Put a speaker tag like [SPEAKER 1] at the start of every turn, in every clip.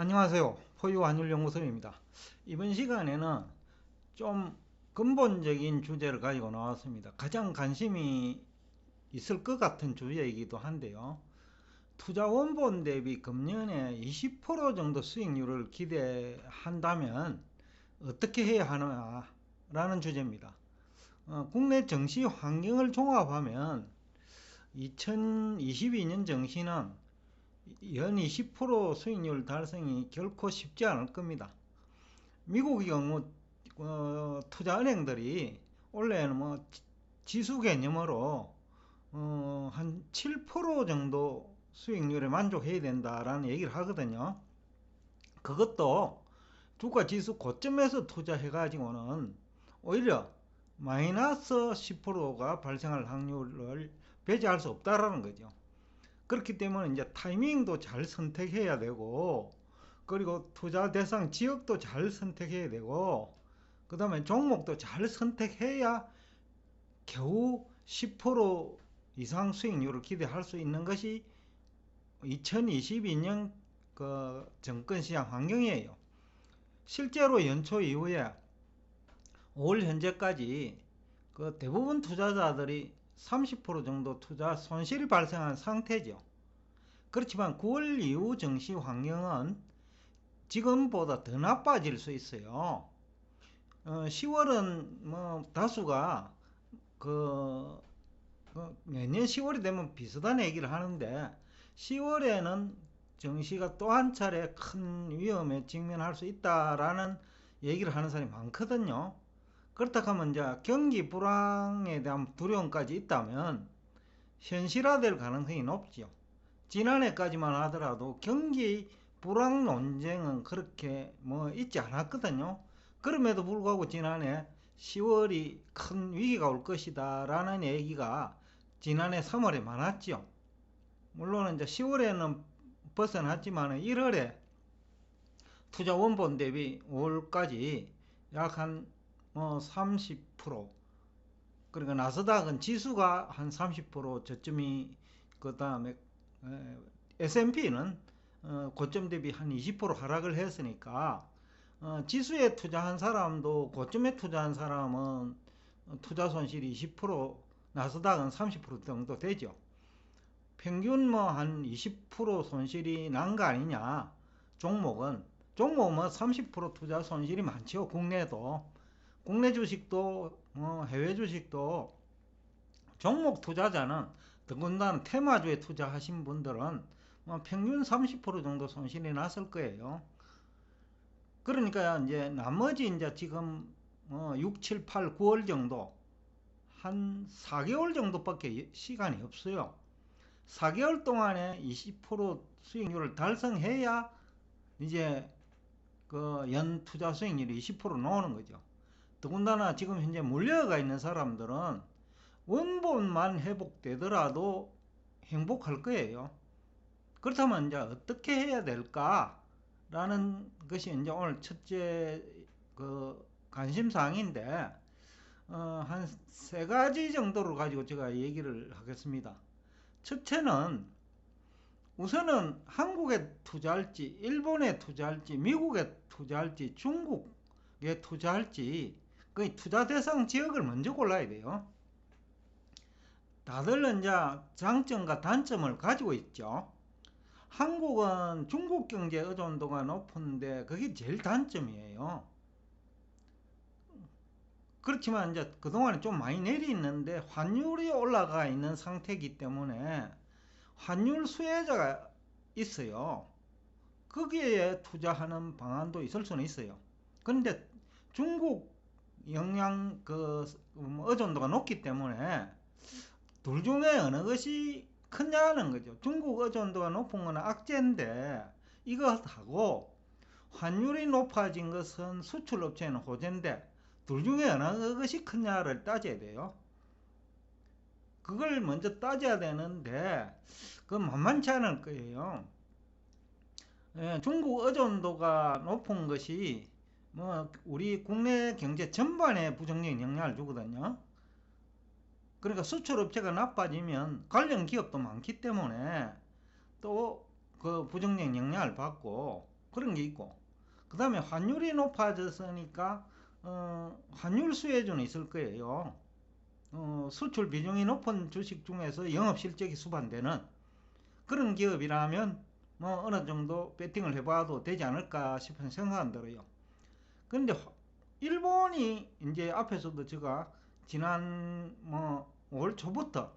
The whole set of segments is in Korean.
[SPEAKER 1] 안녕하세요. 포유환율연구소입니다. 이번 시간에는 좀 근본적인 주제를 가지고 나왔습니다. 가장 관심이 있을 것 같은 주제이기도 한데요. 투자 원본 대비 금년에 20% 정도 수익률을 기대한다면 어떻게 해야 하느냐 라는 주제입니다. 어, 국내 정시 환경을 종합하면 2022년 정시는 연20% 수익률 달성이 결코 쉽지 않을 겁니다. 미국의 경우 어, 투자은행들이 올해는 뭐 지수 개념으로 어, 한 7% 정도 수익률에 만족해야 된다라는 얘기를 하거든요. 그것도 주가 지수 고점에서 투자해 가지고는 오히려 마이너스 10%가 발생할 확률을 배제할 수 없다라는 거죠. 그렇기 때문에 이제 타이밍도 잘 선택해야 되고 그리고 투자 대상 지역도 잘 선택해야 되고 그 다음에 종목도 잘 선택해야 겨우 10% 이상 수익률을 기대할 수 있는 것이 2022년 그 정권시장 환경이에요. 실제로 연초 이후에 올 현재까지 그 대부분 투자자들이 30% 정도 투자 손실이 발생한 상태죠. 그렇지만 9월 이후 증시 환경은 지금보다 더 나빠질 수 있어요. 어, 10월은 뭐 다수가 그, 그 매년 10월이 되면 비슷한 얘기를 하는데 10월에는 정시가 또 한 차례 큰 위험에 직면할 수 있다라는 얘기를 하는 사람이 많거든요. 그렇다 하면 이제 경기 불황에 대한 두려움까지 있다면 현실화될 가능성이 높죠. 지난해까지만 하더라도 경기 불황 논쟁은 그렇게 뭐 있지 않았거든요. 그럼에도 불구하고 지난해 10월이 큰 위기가 올 것이다 라는 얘기가 지난해 3월에 많았죠. 물론 이제 10월에는 벗어났지만 1월에 투자 원본 대비 5월까지 약 한 뭐30% 그러니까 나스닥은 지수가 한 30% 저점이 그 다음에 S&P는 어, 고점 대비 한 20% 하락을 했으니까 어, 지수에 투자한 사람도 고점에 투자한 사람은 투자 손실이 20% 나스닥은 30% 정도 되죠. 평균 뭐 한 20% 손실이 난 거 아니냐. 종목은 종목은 30% 투자 손실이 많죠 국내도 국내 주식도 어, 해외 주식도 종목 투자자는 더군다나 테마주에 투자하신 분들은 뭐 평균 30% 정도 손실이 났을 거예요. 그러니까 이제 나머지 이제 지금 어, 6, 7, 8, 9월 정도 한 4개월 정도밖에 시간이 없어요. 4개월 동안에 20% 수익률을 달성해야 이제 그 연 투자 수익률이 20% 나오는 거죠. 더군다나 지금 현재 물려가 있는 사람들은 원본만 회복되더라도 행복할 거예요. 그렇다면 이제 어떻게 해야 될까 라는 것이 이제 오늘 첫째 그 관심사항인데 어, 한 세 가지 정도를 가지고 제가 얘기를 하겠습니다. 첫째는 우선은 한국에 투자할지, 일본에 투자할지, 미국에 투자할지, 중국에 투자할지 그 투자 대상 지역을 먼저 골라야 돼요. 다들 이제 장점과 단점을 가지고 있죠. 한국은 중국 경제 의존도가 높은데 그게 제일 단점이에요. 그렇지만 이제 그동안에 좀 많이 내리있는데 환율이 올라가 있는 상태이기 때문에 환율 수혜자가 있어요. 거기에 투자하는 방안도 있을 수는 있어요. 그런데 중국 영양 그뭐 의존도가 높기 때문에 둘 중에 어느 것이 크냐는 거죠. 중국 의존도가 높은 거는 악재인데 이것하고 환율이 높아진 것은 수출업체는 호재인데 둘 중에 어느 것이 크냐를 따져야 돼요. 그걸 먼저 따져야 되는데 그 만만치 않을 거예요. 예, 중국 의존도가 높은 것이 뭐 우리 국내 경제 전반에 부정적인 영향을 주거든요. 그러니까 수출 업체가 나빠지면 관련 기업도 많기 때문에 또 그 부정적인 영향을 받고 그런 게 있고 그 다음에 환율이 높아졌으니까 어, 환율 수혜주는 있을 거예요. 어, 수출 비중이 높은 주식 중에서 영업 실적이 수반되는 그런 기업이라면 뭐 어느 정도 배팅을 해봐도 되지 않을까 싶은 생각은 들어요. 근데 일본이 이제 앞에서도 제가 지난 뭐올 초부터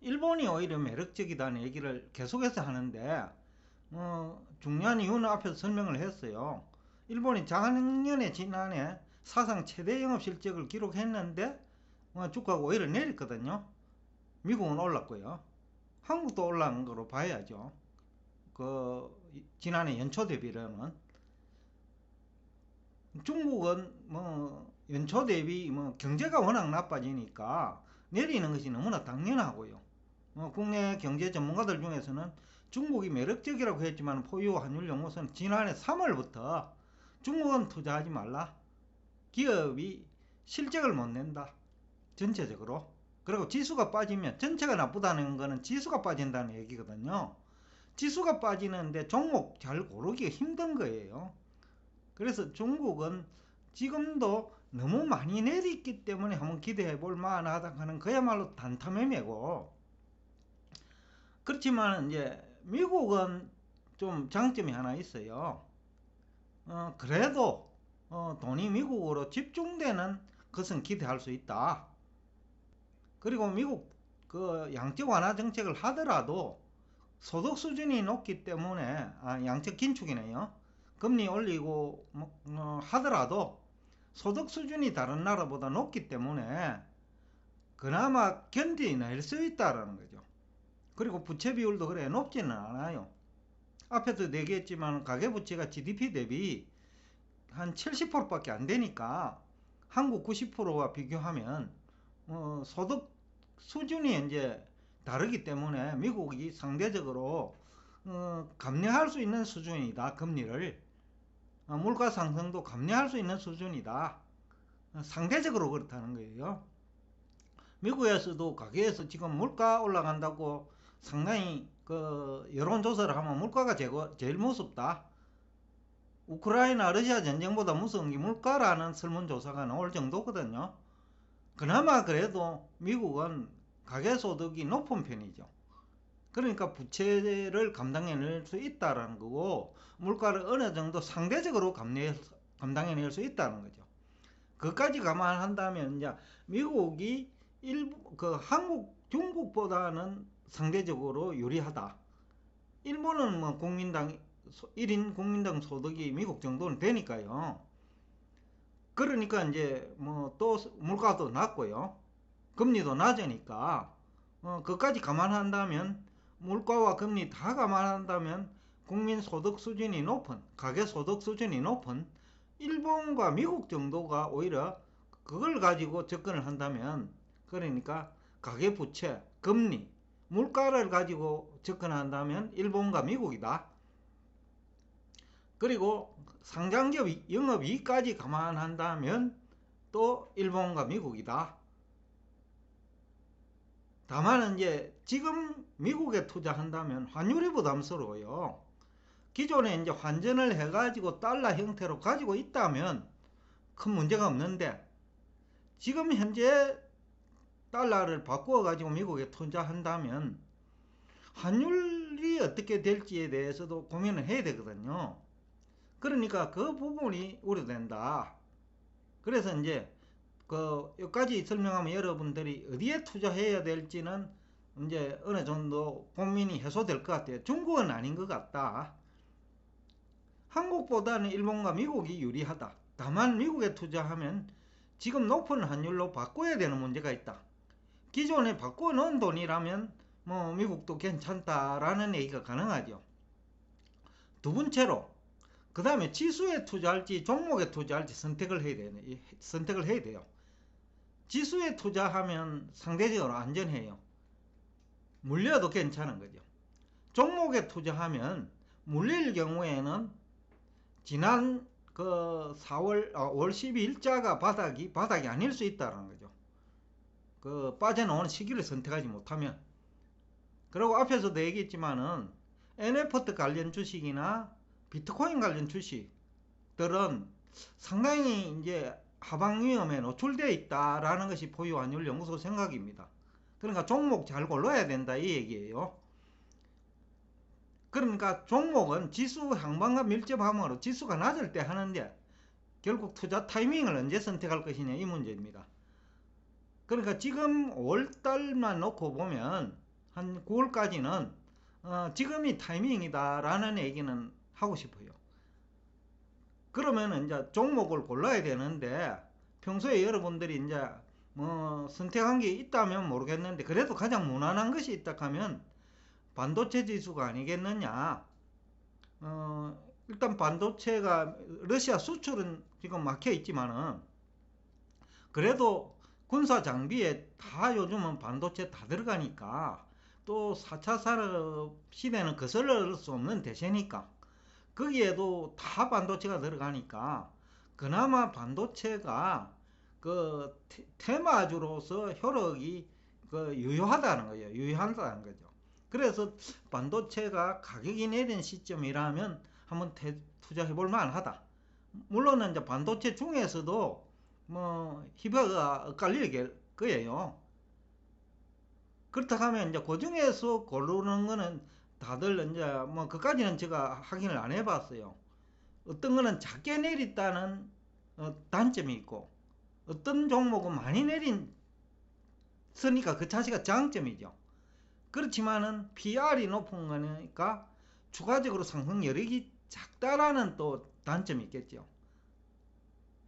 [SPEAKER 1] 일본이 오히려 매력적이다는 얘기를 계속해서 하는데 어, 중요한 이유는 앞에서 설명을 했어요. 일본이 작년에 지난해 사상 최대 영업 실적을 기록했는데 어, 주가가 오히려 내렸거든요. 미국은 올랐고요. 한국도 올라간 거로 봐야죠. 그 지난해 연초 대비로는 중국은 뭐 연초 대비 뭐 경제가 워낙 나빠지니까 내리는 것이 너무나 당연하고요. 뭐 국내 경제 전문가들 중에서는 중국이 매력적이라고 했지만 포유 환율 연구소는 지난해 3월부터 중국은 투자하지 말라. 기업이 실적을 못 낸다. 전체적으로. 그리고 지수가 빠지면 전체가 나쁘다는 거는 지수가 빠진다는 얘기거든요. 지수가 빠지는데 종목 잘 고르기가 힘든 거예요. 그래서 중국은 지금도 너무 많이 내렸기 때문에 한번 기대해 볼 만하다 하는 그야말로 단타매매고 그렇지만 이제 미국은 좀 장점이 하나 있어요. 어, 그래도 어, 돈이 미국으로 집중되는 것은 기대할 수 있다. 그리고 미국 그 양적 완화 정책을 하더라도 소득 수준이 높기 때문에 아, 양적 긴축이네요. 금리 올리고 뭐, 어, 하더라도 소득 수준이 다른 나라보다 높기 때문에 그나마 견디낼 수 있다라는 거죠. 그리고 부채 비율도 그래 높지는 않아요. 앞에도 얘기했지만 가계부채가 GDP 대비 한 70%밖에 안 되니까 한국 90%와 비교하면 어, 소득 수준이 이제 다르기 때문에 미국이 상대적으로 어, 감내할 수 있는 수준이다 금리를 어, 물가 상승도 감내할 수 있는 수준이다. 어, 상대적으로 그렇다는 거예요. 미국에서도 가게에서 지금 물가 올라간다고 상당히 그 여론조사를 하면 물가가 제일 무섭다. 우크라이나 러시아 전쟁보다 무서운 게 물가라는 설문조사가 나올 정도거든요. 그나마 그래도 미국은 가계소득이 높은 편이죠. 그러니까 부채를 감당해낼 수 있다라는 거고 물가를 어느 정도 상대적으로 감내, 감당해낼 수 있다는 거죠. 그까지 감안한다면 이제 미국이 일부 그 한국 중국보다는 상대적으로 유리하다. 일본은 뭐 국민당 1인 국민당 소득이 미국 정도는 되니까요. 그러니까 이제 뭐 또 물가도 낮고요. 금리도 낮으니까 어, 그까지 감안한다면 물가와 금리 다 감안한다면 국민 소득 수준이 높은 가계 소득 수준이 높은 일본과 미국 정도가 오히려 그걸 가지고 접근을 한다면 그러니까 가계 부채, 금리, 물가를 가지고 접근한다면 일본과 미국이다. 그리고 상장기업 영업이익까지 감안한다면 또 일본과 미국이다. 다만 이제 지금 미국에 투자한다면 환율이 부담스러워요. 기존에 이제 환전을 해가지고 달러 형태로 가지고 있다면 큰 문제가 없는데 지금 현재 달러를 바꾸어 가지고 미국에 투자한다면 환율이 어떻게 될지에 대해서도 고민을 해야 되거든요. 그러니까 그 부분이 우려된다. 그래서 이제 그 여기까지 설명하면 여러분들이 어디에 투자해야 될지는 이제 어느 정도 고민이 해소될 것 같아요. 중국은 아닌 것 같다. 한국보다는 일본과 미국이 유리하다. 다만 미국에 투자하면 지금 높은 환율로 바꿔야 되는 문제가 있다. 기존에 바꿔 놓은 돈이라면 뭐 미국도 괜찮다라는 얘기가 가능하죠. 두 번째로 그 다음에 지수에 투자할지 종목에 투자할지 선택을 해야 돼요. 선택을 해야 돼요. 지수에 투자하면 상대적으로 안전해요. 물려도 괜찮은 거죠. 종목에 투자하면 물릴 경우에는 지난 그 4월 어, 월 12일자가 바닥이 바닥이 아닐 수 있다는 거죠. 그 빠져나오는 시기를 선택하지 못하면 그리고 앞에서도 얘기했지만은 NFT 관련 주식이나 비트코인 관련 주식들은 상당히 이제 하방 위험에 노출되어 있다라는 것이 보유환율 연구소 생각입니다. 그러니까 종목 잘 골라야 된다 이 얘기예요. 그러니까 종목은 지수 향방과 밀접함으로 지수가 낮을 때 하는데 결국 투자 타이밍을 언제 선택할 것이냐 이 문제입니다. 그러니까 지금 5월달만 놓고 보면 한 9월까지는 어, 지금이 타이밍이다라는 얘기는 하고 싶어요. 그러면 이제 종목을 골라야 되는데 평소에 여러분들이 이제 뭐 선택한 게 있다면 모르겠는데 그래도 가장 무난한 것이 있다 하면 반도체 지수가 아니겠느냐. 어, 일단 반도체가 러시아 수출은 지금 막혀 있지만은 그래도 군사 장비에 다 요즘은 반도체 다 들어가니까 또 4차 산업 시대는 거슬러 수 없는 대세니까 거기에도 다 반도체가 들어가니까 그나마 반도체가 그 테마주로서 효력이 그 유효하다는 거예요. 유효하다는 거죠. 그래서 반도체가 가격이 내린 시점이라면 한번 투자해 볼 만하다. 물론 이제 반도체 중에서도 뭐 희바가 엇갈릴 거예요. 그렇다 하면 이제 그 중에서 고르는 거는 다들 이제 뭐 그까지는 제가 확인을 안 해봤어요. 어떤 거는 작게 내렸다는 어, 단점이 있고 어떤 종목은 많이 내린 쓰니까 그 자체가 장점이죠. 그렇지만은 PR이 높은 거니까 추가적으로 상승 여력이 작다라는 또 단점이 있겠죠.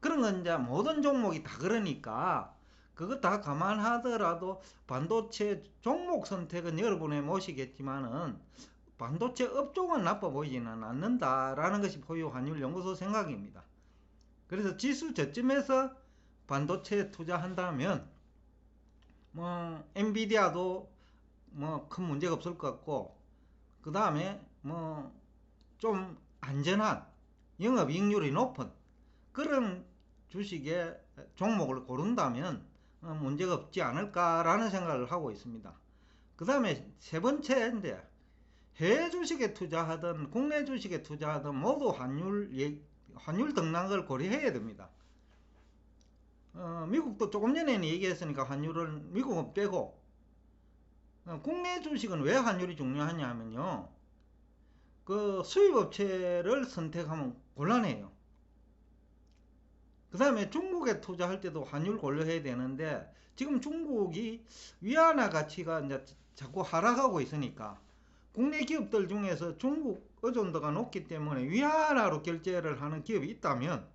[SPEAKER 1] 그런 건 이제 모든 종목이 다 그러니까 그거 다 감안하더라도 반도체 종목 선택은 여러분의 몫이겠지만은 반도체 업종은 나빠 보이지는 않는다라는 것이 포유 환율 연구소 생각입니다. 그래서 지수 저점에서 반도체에 투자한다면 뭐 엔비디아도 뭐 큰 문제가 없을 것 같고 그 다음에 뭐 좀 안전한 영업이익률이 높은 그런 주식의 종목을 고른다면 어, 문제가 없지 않을까라는 생각을 하고 있습니다. 그 다음에 세 번째인데 해외 주식에 투자하든 국내 주식에 투자하든 모두 환율 환율 등락을 고려해야 됩니다. 어, 미국도 조금 전에는 얘기했으니까 환율을 미국은 빼고 어, 국내 주식은 왜 환율이 중요하냐 하면요. 그 수입 업체를 선택하면 곤란해요. 그 다음에 중국에 투자할 때도 환율 고려해야 되는데 지금 중국이 위안화 가치가 이제 자꾸 하락하고 있으니까 국내 기업들 중에서 중국 의존도가 높기 때문에 위안화로 결제를 하는 기업이 있다면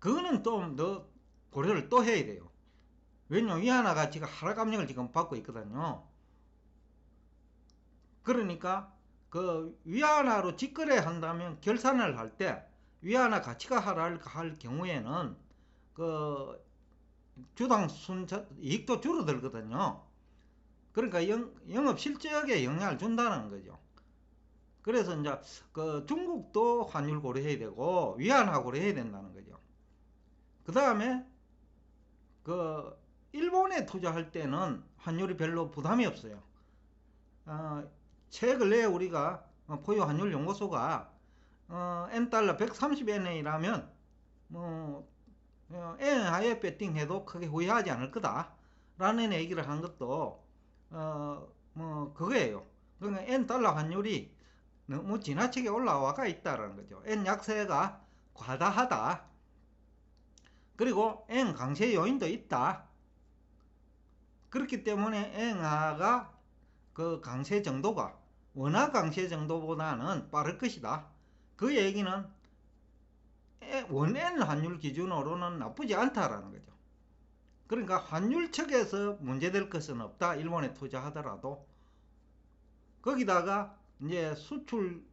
[SPEAKER 1] 그거는 좀 더 고려를 또 해야 돼요. 왜냐면 위안화 가치가 하락 압력을 지금 받고 있거든요. 그러니까 그 위안화로 직거래 한다면 결산을 할때 위안화 가치가 하락할 경우에는 그 주당 순차 이익도 줄어들거든요. 그러니까 영, 영업 실적에 영향을 준다는 거죠. 그래서 이제 그 중국도 환율 고려해야 되고 위안화 고려해야 된다는 거죠. 그 다음에 그 일본에 투자할 때는 환율이 별로 부담이 없어요. 어, 최근에 우리가 포유 환율 연구소가 어, N달러 130엔이라면 뭐 어, N하에 배팅해도 크게 후회하지 않을 거다. 라는 얘기를 한 것도 어, 뭐 그거예요. 그러니까 N달러 환율이 너무 지나치게 올라와가 있다라는 거죠. N 약세가 과다하다. 그리고 N 강세 요인도 있다. 그렇기 때문에 N하가 그 강세 정도가 원화 강세 정도보다는 빠를 것이다 그 얘기는 원엔 환율 기준으로는 나쁘지 않다라는 거죠. 그러니까 환율 측에서 문제될 것은 없다. 일본에 투자하더라도 거기다가 이제 수출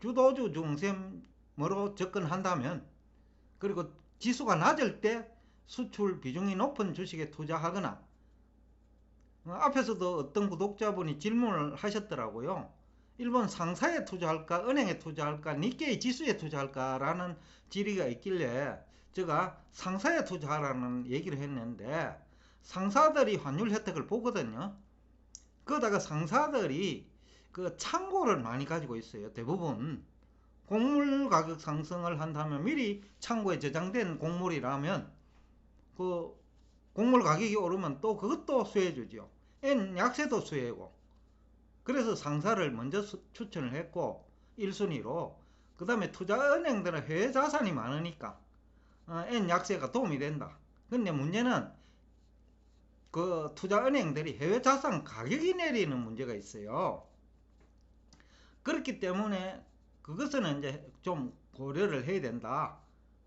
[SPEAKER 1] 주도주 중심으로 접근한다면 그리고 지수가 낮을 때 수출 비중이 높은 주식에 투자하거나 어, 앞에서도 어떤 구독자분이 질문을 하셨더라고요. 일본 상사에 투자할까 은행에 투자할까 니케이 지수에 투자할까라는 질의가 있길래 제가 상사에 투자하라는 얘기를 했는데 상사들이 환율 혜택을 보거든요. 그러다가 상사들이 그 창고를 많이 가지고 있어요. 대부분 곡물 가격 상승을 한다면 미리 창고에 저장된 곡물이라면 그 곡물 가격이 오르면 또 그것도 수혜주죠. 약세도 수혜고. 그래서 상사를 먼저 수- 추천을 했고 1순위로 그 다음에 투자은행들은 해외 자산이 많으니까 어, N 약세가 도움이 된다. 근데 문제는 그 투자은행들이 해외 자산 가격이 내리는 문제가 있어요. 그렇기 때문에 그것은 이제 좀 고려를 해야 된다.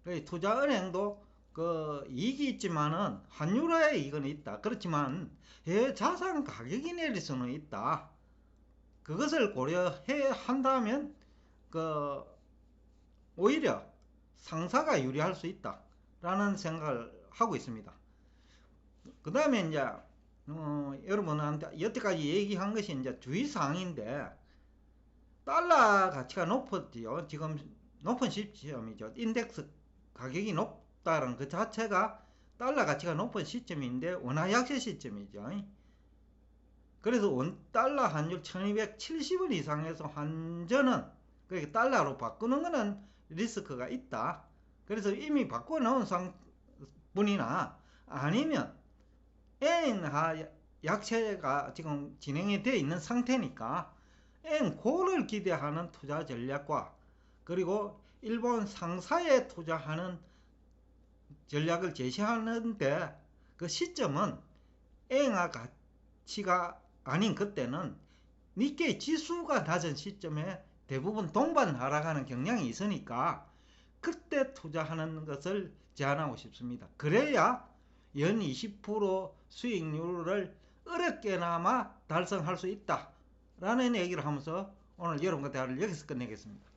[SPEAKER 1] 그래서 투자은행도 그 이익이 있지만은 환율의 이익은 있다. 그렇지만 해외 자산 가격이 내릴 수는 있다. 그것을 고려해 한다면 그 오히려 상사가 유리할 수 있다라는 생각을 하고 있습니다. 그 다음에 이제 어, 여러분한테 여태까지 얘기한 것이 이제 주의사항인데 달러 가치가 높았지요. 지금 높은 시점이죠. 인덱스 가격이 높다는 그 자체가 달러 가치가 높은 시점인데 원화 약세 시점이죠. 그래서 원 달러 환율 1270원 이상에서 환전은 그러니까 달러로 바꾸는 거는 리스크가 있다. 그래서 이미 바꿔 놓은 상 분이나 아니면 엔하 약세가 지금 진행이 되어 있는 상태니까 엔고를 기대하는 투자 전략과 그리고 일본 상사에 투자하는 전략을 제시하는데 그 시점은 엔화 가치가 아닌 그때는 니케이 지수가 낮은 시점에 대부분 동반 하락하는 경향이 있으니까 그때 투자하는 것을 제안하고 싶습니다. 그래야 연 20% 수익률을 어렵게나마 달성할 수 있다. 라는 얘기를 하면서 오늘 여러분과 대화를 여기서 끝내겠습니다.